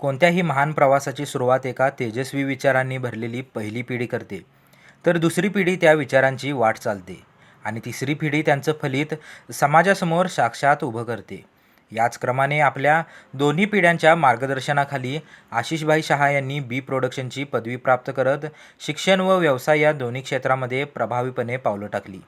कोणत्याही महान प्रवासाची सुरुवात एका तेजस्वी विचारांनी भरलेली पहिली पिढी करते. तर दुसरी पिढी त्या विचारांची वाट चालते आणि तिसरी पिढी त्यांचं फलित समाजासमोर साक्षात उभं करते. याच क्रमाने आपल्या दोन्ही पिढ्यांच्या मार्गदर्शनाखाली आशिषभाई शहा यांनी बी प्रोडक्शनची पदवी प्राप्त करत शिक्षण व व्यवसाय या दोन्ही क्षेत्रामध्ये प्रभावीपणे पावलं टाकली.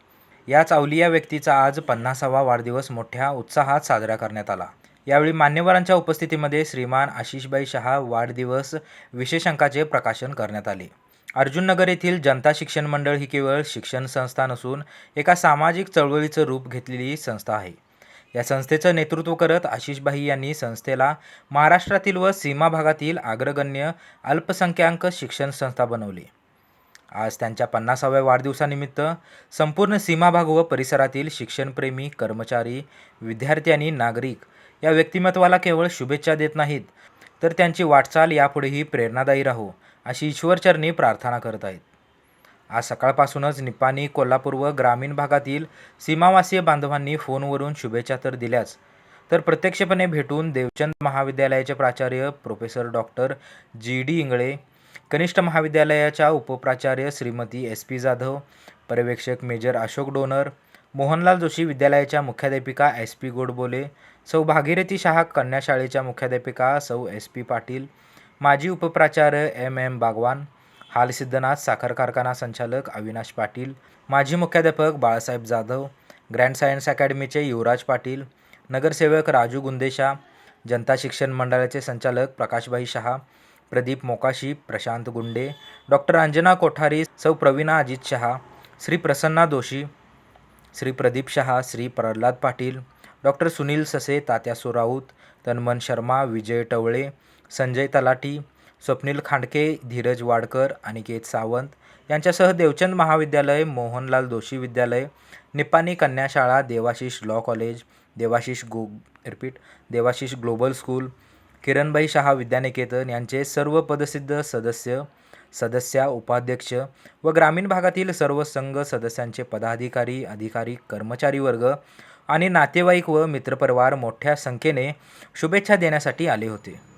याच अवलिया व्यक्तीचा आज पन्नासावा वाढदिवस मोठ्या उत्साहात साजरा करण्यात आला. यावेळी मान्यवरांच्या उपस्थितीमध्ये श्रीमान आशिषभाई शहा वाढदिवस विशेषांकाचे प्रकाशन करण्यात आले. अर्जुननगर येथील जनता शिक्षण मंडळ ही केवळ शिक्षण संस्था नसून एका सामाजिक चळवळीचं रूप घेतलेली संस्था आहे. या संस्थेचं नेतृत्व करत आशिषभाई यांनी संस्थेला महाराष्ट्रातील व सीमा भागातील अग्रगण्य अल्पसंख्याक शिक्षण संस्था बनवली. आज त्यांच्या पन्नासाव्या वाढदिवसानिमित्त संपूर्ण सीमाभाग व परिसरातील शिक्षणप्रेमी कर्मचारी विद्यार्थी आणि नागरिक या व्यक्तिमत्वाला केवळ शुभेच्छा देत नाहीत तर त्यांची वाटचाल यापुढेही प्रेरणादायी राहो अशी ईश्वरचरणी प्रार्थना करत आहेत. आज सकाळपासूनच निपाणी कोल्हापूर व ग्रामीण भागातील सीमावासीय बांधवांनी फोनवरून शुभेच्छा तर दिल्याच तर प्रत्यक्षपणे भेटून देवचंद महाविद्यालयाचे प्राचार्य professor doctor G. D. Ingle कनिष्ठ महाविद्यालयाच्या उपप्राचार्य श्रीमती एस. पी. जाधव पर्यवेक्षक मेजर अशोक डोनर मोहनलाल जोशी विद्यालयाच्या मुख्याध्यापिका एस पी गोडबोले सौ भागीरथी शहा कन्या शाळेच्या मुख्याध्यापिका सौ एस पी पाटील माजी उपप्राचार्य एम एम बागवान हाल सिद्धनाथ साखर कारखाना संचालक अविनाश पाटील माजी मुख्याध्यापक बाळासाहेब जाधव ग्रँड सायन्स अकॅडमीचे युवराज पाटील नगरसेवक राजू गुंदेशा जनता शिक्षण मंडळाचे संचालक प्रकाशभाई शहा प्रदीप मोकाशी प्रशांत गुंडे डॉक्टर अंजना कोठारी सौ प्रवीणा अजित शहा श्री प्रसन्ना दोशी श्री प्रदीप शहा श्री प्रल्हाद पाटील डॉक्टर सुनील ससे तात्यासो राऊत तन्मन शर्मा विजय टवळे संजय तलाटी स्वप्नील खांडके धीरज वाडकर अनिकेत सावंत यांच्यासह देवचंद महाविद्यालय मोहनलाल दोशी विद्यालय निपाणी कन्या शाळा देवाशिष लॉ कॉलेज देवाशिष गो repeat Devashish global school Kiranbai Shah Vidyaniketan यांचे सर्व पदसिद्ध सदस्य सदस्या उपाध्यक्ष व ग्रामीण भागातील सर्व संघ सदस्यांचे पदाधिकारी अधिकारी कर्मचारी वर्ग आणि नातेवाईक व मित्रपरिवार मोठ्या संख्येने शुभेच्छा देण्यासाठी आले होते.